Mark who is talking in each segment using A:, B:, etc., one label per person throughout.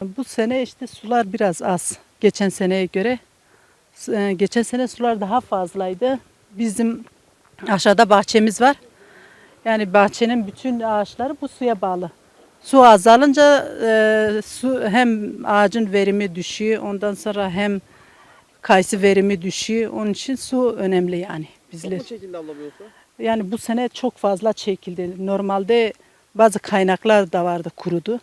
A: Bu sene işte sular biraz az geçen seneye göre. E, Geçen sene sular daha fazlaydı. Bizim aşağıda bahçemiz var. Yani bahçenin bütün ağaçları bu suya bağlı. Su azalınca e, su hem ağacın verimi düşüyor, ondan sonra hem kayısı verimi düşüyor. Onun için su önemli yani
B: Çok
A: bizler.
B: mu çekildi abla bu?
A: Yani bu sene çok fazla çekildi. Normalde bazı kaynaklar da vardı kurudu.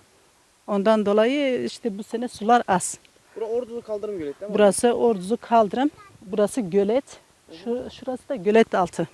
A: Ondan dolayı işte bu sene sular az.
B: Bura Ordu'da kaldırım göleti değil mi?
A: Burası Orduzu Kaldırım, burası gölet. Şu, şurası da gölet altı.